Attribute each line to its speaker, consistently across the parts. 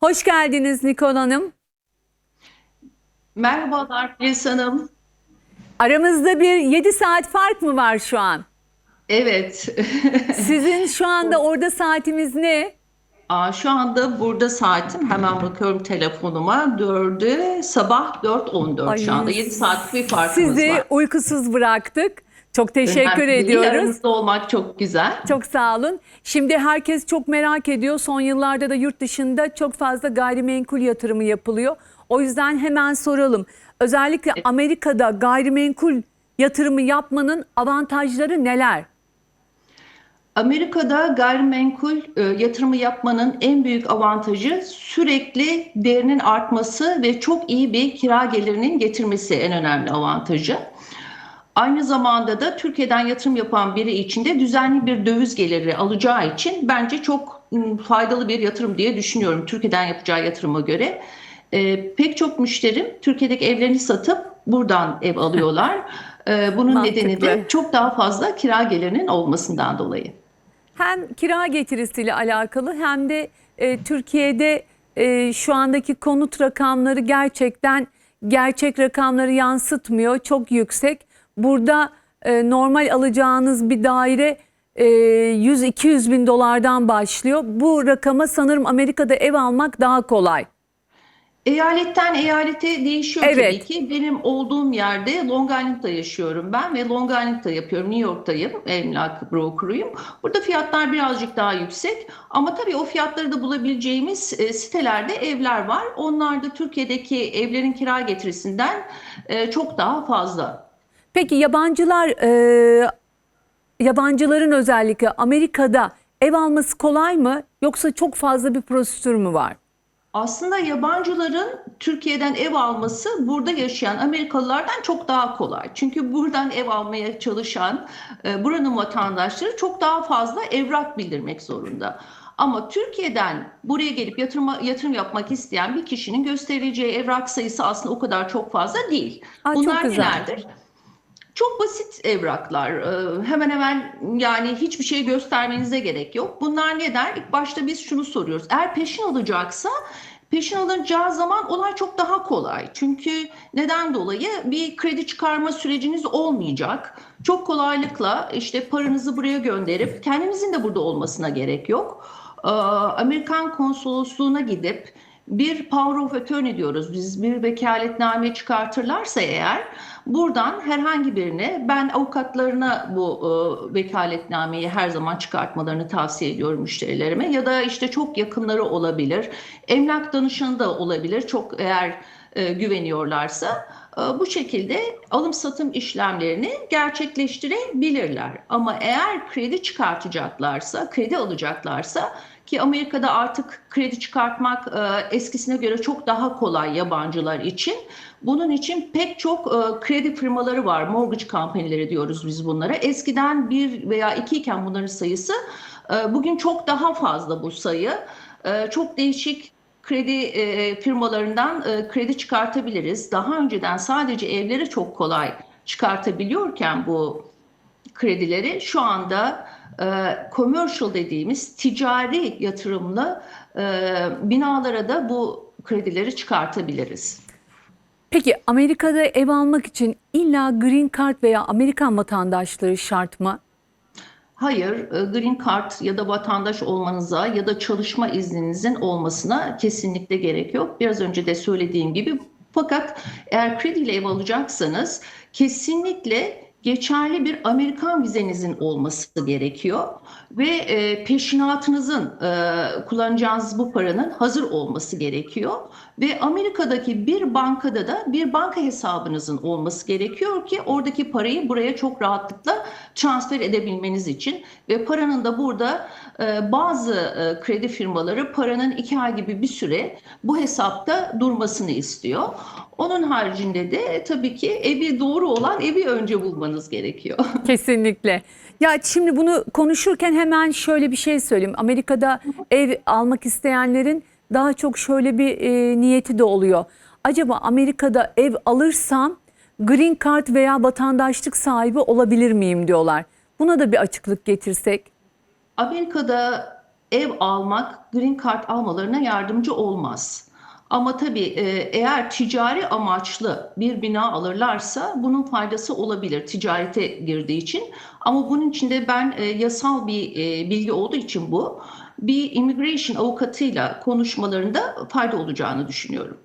Speaker 1: Hoş geldiniz Nikol Hanım.
Speaker 2: Merhabalar Filiz Hanım.
Speaker 1: Aramızda bir 7 saat fark mı var şu an?
Speaker 2: Evet.
Speaker 1: Sizin şu anda orada saatimiz ne?
Speaker 2: Aa, şu anda burada saatim hemen bakıyorum telefonuma. 4'ü sabah 4.14
Speaker 1: Ay,
Speaker 2: şu anda. 7 saatlik bir farkımız
Speaker 1: Sizi
Speaker 2: var.
Speaker 1: uykusuz bıraktık. Çok teşekkür
Speaker 2: Önemli
Speaker 1: ediyoruz.
Speaker 2: Aranızda olmak çok güzel.
Speaker 1: Çok sağ olun. Şimdi herkes çok merak ediyor. Son yıllarda da yurt dışında çok fazla gayrimenkul yatırımı yapılıyor. O yüzden hemen soralım. Özellikle Amerika'da gayrimenkul yatırımı yapmanın avantajları neler?
Speaker 2: Amerika'da gayrimenkul e, yatırımı yapmanın en büyük avantajı sürekli değerinin artması ve çok iyi bir kira gelirinin getirmesi en önemli avantajı. Aynı zamanda da Türkiye'den yatırım yapan biri için de düzenli bir döviz geliri alacağı için bence çok ım, faydalı bir yatırım diye düşünüyorum Türkiye'den yapacağı yatırıma göre. E, pek çok müşterim Türkiye'deki evlerini satıp buradan ev alıyorlar. E, bunun nedeni de
Speaker 1: Mantıklı.
Speaker 2: çok daha fazla kira gelirinin olmasından dolayı.
Speaker 1: Hem kira getirisiyle alakalı hem de e, Türkiye'de e, şu andaki konut rakamları gerçekten gerçek rakamları yansıtmıyor. Çok yüksek. Burada e, normal alacağınız bir daire e, 100-200 bin dolardan başlıyor. Bu rakama sanırım Amerika'da ev almak daha kolay.
Speaker 2: Eyaletten eyalete değişiyor
Speaker 1: Evet.
Speaker 2: tabii ki. Benim olduğum yerde Long Island'da yaşıyorum ben ve Long Island'da yapıyorum. New York'tayım. Emlak brokeruyum. Burada fiyatlar birazcık daha yüksek. Ama tabii o fiyatları da bulabileceğimiz e, sitelerde evler var. Onlar da Türkiye'deki evlerin kira getirisinden e, çok daha fazla.
Speaker 1: Peki yabancılar e, yabancıların özellikle Amerika'da ev alması kolay mı yoksa çok fazla bir prosedür mü var?
Speaker 2: Aslında yabancıların Türkiye'den ev alması burada yaşayan Amerikalılardan çok daha kolay. Çünkü buradan ev almaya çalışan e, buranın vatandaşları çok daha fazla evrak bildirmek zorunda. Ama Türkiye'den buraya gelip yatırım, yatırım yapmak isteyen bir kişinin göstereceği evrak sayısı aslında o kadar çok fazla değil.
Speaker 1: Aa, çok
Speaker 2: Bunlar
Speaker 1: güzel.
Speaker 2: nelerdir? Çok basit evraklar. Ee, Hemen hemen yani hiçbir şey göstermenize gerek yok. Bunlar ne der? İlk başta biz şunu soruyoruz. Eğer peşin alacaksa peşin alınacağı zaman olay çok daha kolay. Çünkü neden dolayı bir kredi çıkarma süreciniz olmayacak. Çok kolaylıkla işte paranızı buraya gönderip kendinizin de burada olmasına gerek yok. Ee, Amerikan konsolosluğuna gidip bir power of attorney diyoruz. Biz bir vekaletname çıkartırlarsa eğer buradan herhangi birine ben avukatlarına bu e, vekaletnameyi her zaman çıkartmalarını tavsiye ediyorum müşterilerime ya da işte çok yakınları olabilir. Emlak danışanı da olabilir. Çok eğer e, güveniyorlarsa e, bu şekilde alım satım işlemlerini gerçekleştirebilirler. Ama eğer kredi çıkartacaklarsa, kredi alacaklarsa ki Amerika'da artık kredi çıkartmak e, eskisine göre çok daha kolay yabancılar için. Bunun için pek çok e, kredi firmaları var. Mortgage company'leri diyoruz biz bunlara. Eskiden bir veya iki iken bunların sayısı e, bugün çok daha fazla bu sayı. E, çok değişik kredi e, firmalarından e, kredi çıkartabiliriz. Daha önceden sadece evleri çok kolay çıkartabiliyorken bu kredileri şu anda e, commercial dediğimiz ticari yatırımlı e, binalara da bu kredileri çıkartabiliriz.
Speaker 1: Peki Amerika'da ev almak için illa green card veya Amerikan vatandaşları şart mı?
Speaker 2: Hayır, e, green card ya da vatandaş olmanıza ya da çalışma izninizin olmasına kesinlikle gerek yok. Biraz önce de söylediğim gibi fakat eğer krediyle ev alacaksanız kesinlikle geçerli bir Amerikan vizenizin olması gerekiyor ve e, peşinatınızın e, kullanacağınız bu paranın hazır olması gerekiyor ve Amerika'daki bir bankada da bir banka hesabınızın olması gerekiyor ki oradaki parayı buraya çok rahatlıkla transfer edebilmeniz için ve paranın da burada e, bazı e, kredi firmaları paranın iki ay gibi bir süre bu hesapta durmasını istiyor. Onun haricinde de tabii ki evi doğru olan evi önce bulmanız gerekiyor.
Speaker 1: Kesinlikle. Ya şimdi bunu konuşurken hemen şöyle bir şey söyleyeyim. Amerika'da ev almak isteyenlerin daha çok şöyle bir e, niyeti de oluyor. Acaba Amerika'da ev alırsam green card veya vatandaşlık sahibi olabilir miyim diyorlar. Buna da bir açıklık getirsek.
Speaker 2: Amerika'da ev almak green card almalarına yardımcı olmaz. Ama tabii e, eğer ticari amaçlı bir bina alırlarsa bunun faydası olabilir ticarete girdiği için. Ama bunun için de ben e, yasal bir e, bilgi olduğu için bu bir immigration avukatıyla konuşmalarında fayda olacağını düşünüyorum.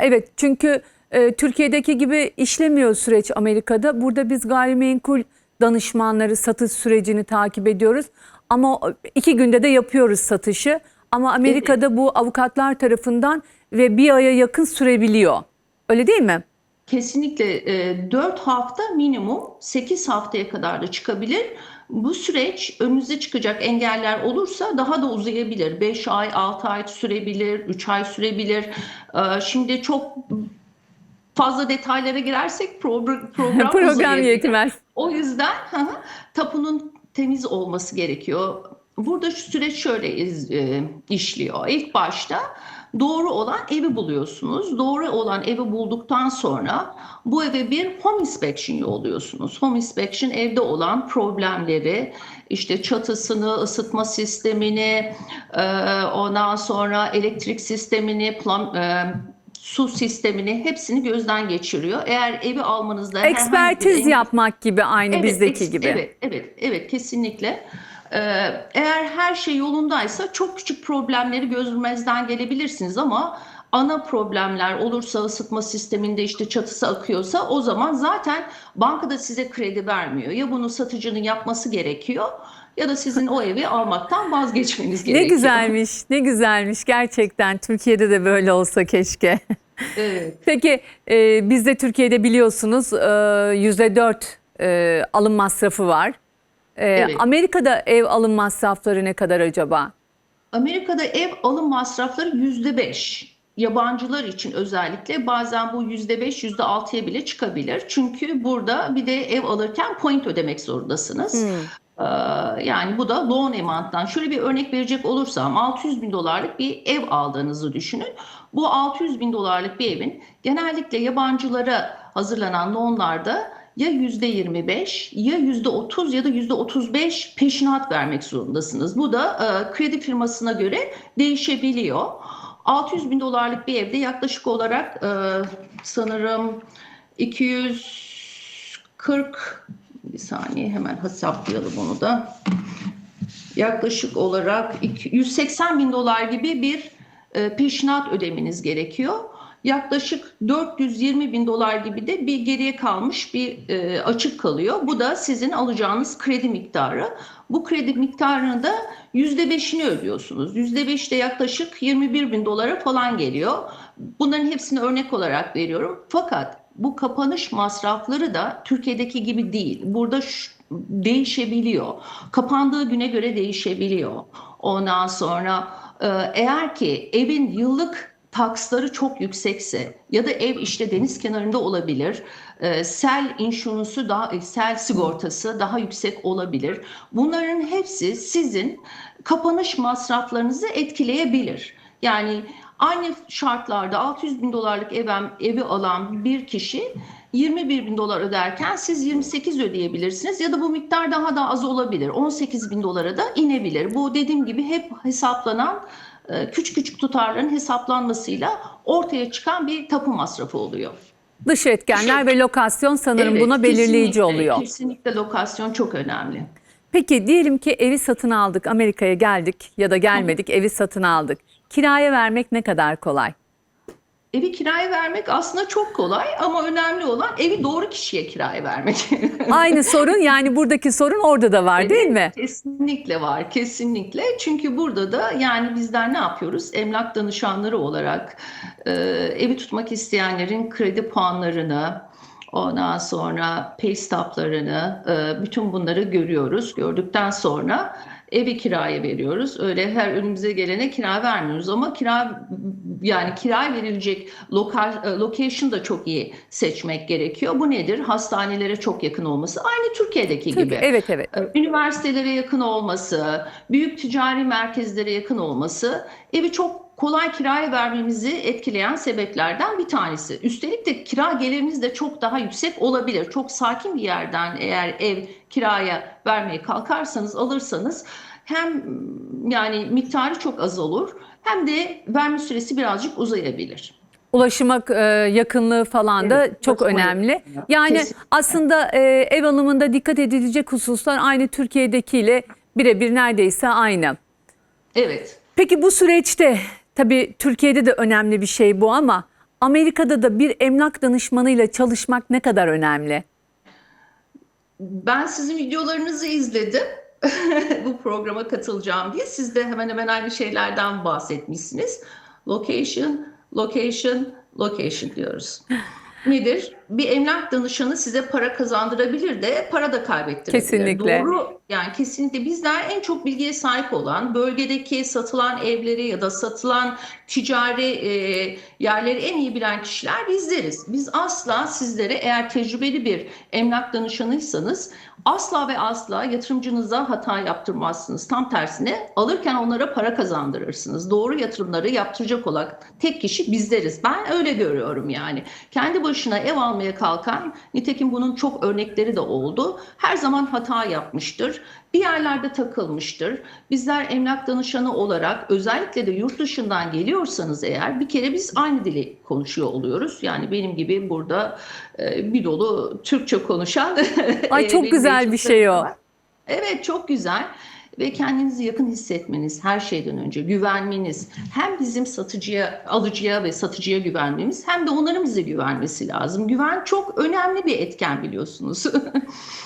Speaker 1: Evet çünkü e, Türkiye'deki gibi işlemiyor süreç Amerika'da. Burada biz gayrimenkul danışmanları satış sürecini takip ediyoruz. Ama iki günde de yapıyoruz satışı. Ama Amerika'da bu avukatlar tarafından ve bir aya yakın sürebiliyor. Öyle değil mi?
Speaker 2: Kesinlikle e, 4 hafta minimum 8 haftaya kadar da çıkabilir. Bu süreç önünüze çıkacak engeller olursa daha da uzayabilir. 5 ay, 6 ay sürebilir, 3 ay sürebilir. E, Şimdi çok fazla detaylara girersek program, program,
Speaker 1: yetmez.
Speaker 2: O yüzden tapunun temiz olması gerekiyor. Burada şu süreç şöyle iz- e, işliyor. İlk başta doğru olan evi buluyorsunuz. Doğru olan evi bulduktan sonra bu eve bir home inspection yolluyorsunuz. Home inspection evde olan problemleri, işte çatısını, ısıtma sistemini, e, ondan sonra elektrik sistemini, plum, e, su sistemini hepsini gözden geçiriyor. Eğer evi almanızda bir
Speaker 1: Ekspertiz yapmak gibi aynı
Speaker 2: Evet,
Speaker 1: bizdeki
Speaker 2: eks-
Speaker 1: gibi.
Speaker 2: Evet, evet, evet kesinlikle. Ee, eğer her şey yolundaysa çok küçük problemleri gözümezden gelebilirsiniz ama ana problemler olursa ısıtma sisteminde işte çatısı akıyorsa o zaman zaten bankada size kredi vermiyor. Ya bunu satıcının yapması gerekiyor ya da sizin o evi almaktan vazgeçmeniz
Speaker 1: Ne
Speaker 2: gerekiyor.
Speaker 1: güzelmiş, ne güzelmiş gerçekten. Türkiye'de de böyle olsa keşke.
Speaker 2: Evet.
Speaker 1: Peki e, biz de Türkiye'de biliyorsunuz e, yüzde dört e, alım masrafı var. E,
Speaker 2: Evet.
Speaker 1: Amerika'da ev alım masrafları ne kadar acaba?
Speaker 2: Amerika'da ev alım masrafları yüzde beş. Yabancılar için özellikle bazen bu yüzde beş, yüzde altıya bile çıkabilir. Çünkü burada bir de ev alırken point ödemek zorundasınız. Ee, Yani bu da loan amount'tan. Şöyle bir örnek verecek olursam 600 bin dolarlık bir ev aldığınızı düşünün. Bu 600 bin dolarlık bir evin genellikle yabancılara hazırlanan loanlarda ya yüzde 25 ya yüzde 30 ya da yüzde 35 peşinat vermek zorundasınız. Bu da e, kredi firmasına göre değişebiliyor. 600 bin dolarlık bir evde yaklaşık olarak e, sanırım 240 bir saniye hemen hesaplayalım onu da. Yaklaşık olarak iki- 180 bin dolar gibi bir e, peşinat ödemeniz gerekiyor. Yaklaşık 420 bin dolar gibi de bir geriye kalmış bir e, açık kalıyor. Bu da sizin alacağınız kredi miktarı. Bu kredi miktarını da %5'ini ödüyorsunuz. %5 de yaklaşık 21 bin dolara falan geliyor. Bunların hepsini örnek olarak veriyorum. Fakat bu kapanış masrafları da Türkiye'deki gibi değil. Burada şu- değişebiliyor. Kapandığı güne göre değişebiliyor. Ondan sonra e, eğer ki evin yıllık taksları çok yüksekse ya da ev işte deniz kenarında olabilir. e, Sel insuransı daha e, sel sigortası daha yüksek olabilir. Bunların hepsi sizin kapanış masraflarınızı etkileyebilir. Yani aynı şartlarda 600 bin dolarlık ev, evi alan bir kişi 21 bin dolar öderken siz 28 ödeyebilirsiniz ya da bu miktar daha da az olabilir. 18 bin dolara da inebilir. Bu dediğim gibi hep hesaplanan küçük küçük tutarların hesaplanmasıyla ortaya çıkan bir tapu masrafı oluyor.
Speaker 1: Dış etkenler ve lokasyon sanırım
Speaker 2: Evet,
Speaker 1: buna belirleyici oluyor.
Speaker 2: Kesinlikle lokasyon çok önemli.
Speaker 1: Peki diyelim ki evi satın aldık, Amerika'ya geldik ya da gelmedik, evi satın aldık. Kiraya vermek ne kadar kolay?
Speaker 2: Evi kiraya vermek aslında çok kolay ama önemli olan evi doğru kişiye kiraya vermek.
Speaker 1: Aynı sorun yani buradaki sorun orada da var değil mi?
Speaker 2: Kesinlikle var, kesinlikle. Çünkü burada da yani bizler ne yapıyoruz? Emlak danışanları olarak e, evi tutmak isteyenlerin kredi puanlarını, ondan sonra pay stub'larını, e, bütün bunları görüyoruz. Gördükten sonra evi kiraya veriyoruz. Öyle her önümüze gelene kira vermiyoruz ama kira yani kira verilecek lokal e, location da çok iyi seçmek gerekiyor. Bu nedir? Hastanelere çok yakın olması. Aynı Türkiye'deki gibi.
Speaker 1: Türkiye, evet evet.
Speaker 2: Üniversitelere yakın olması, büyük ticari merkezlere yakın olması evi çok kolay kiraya vermemizi etkileyen sebeplerden bir tanesi. Üstelik de kira geliriniz de çok daha yüksek olabilir. Çok sakin bir yerden eğer ev kiraya vermeye kalkarsanız, alırsanız hem yani miktarı çok az olur hem de verme süresi birazcık uzayabilir.
Speaker 1: Ulaşıma e, yakınlığı falan da
Speaker 2: Evet,
Speaker 1: çok
Speaker 2: ulaşıma
Speaker 1: önemli.
Speaker 2: yakınlığı.
Speaker 1: Yani
Speaker 2: Kesinlikle.
Speaker 1: aslında e, ev alımında dikkat edilecek hususlar aynı Türkiye'dekiyle birebir neredeyse aynı.
Speaker 2: Evet.
Speaker 1: Peki bu süreçte tabii Türkiye'de de önemli bir şey bu ama Amerika'da da bir emlak danışmanıyla çalışmak ne kadar önemli?
Speaker 2: Ben sizin videolarınızı izledim. Bu programa katılacağım diye. Siz de hemen hemen aynı şeylerden bahsetmişsiniz. Location, location, location diyoruz. Nedir? Bir emlak danışanı size para kazandırabilir de para da kaybettirebilir.
Speaker 1: Kesinlikle.
Speaker 2: Doğru. Yani kesinlikle bizler en çok bilgiye sahip olan, bölgedeki satılan evleri ya da satılan ticari e, yerleri en iyi bilen kişiler bizleriz. Biz asla sizlere eğer tecrübeli bir emlak danışanıysanız asla ve asla yatırımcınıza hata yaptırmazsınız. Tam tersine alırken onlara para kazandırırsınız. Doğru yatırımları yaptıracak olan tek kişi bizleriz. Ben öyle görüyorum yani. Kendi başına ev almaya kalkan, nitekim bunun çok örnekleri de oldu. Her zaman hata yapmıştır. Bir yerlerde takılmıştır. Bizler emlak danışanı olarak özellikle de yurt dışından geliyorsanız eğer bir kere biz aynı dili konuşuyor oluyoruz. Yani benim gibi burada e, bir dolu Türkçe konuşan
Speaker 1: Ay,
Speaker 2: e,
Speaker 1: çok güzel bir şey o.
Speaker 2: var. Evet çok güzel ve kendinizi yakın hissetmeniz her şeyden önce güvenmeniz hem bizim satıcıya alıcıya ve satıcıya güvenmemiz hem de onların bize güvenmesi lazım. Güven çok önemli bir etken biliyorsunuz.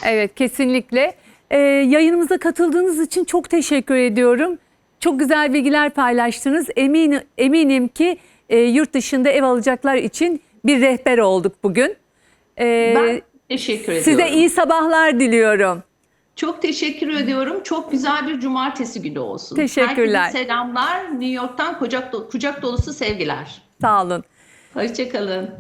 Speaker 1: Evet kesinlikle. Ee, yayınımıza katıldığınız için çok teşekkür ediyorum. Çok güzel bilgiler paylaştınız. Emin, eminim ki e, yurt dışında ev alacaklar için bir rehber olduk bugün. Ee,
Speaker 2: ben teşekkür ediyorum.
Speaker 1: size iyi sabahlar diliyorum.
Speaker 2: Çok teşekkür ediyorum. Çok güzel bir cumartesi günü olsun.
Speaker 1: Teşekkürler.
Speaker 2: Herkese selamlar. New York'tan kucak, do- kucak dolusu sevgiler.
Speaker 1: Sağ olun.
Speaker 2: Hoşçakalın.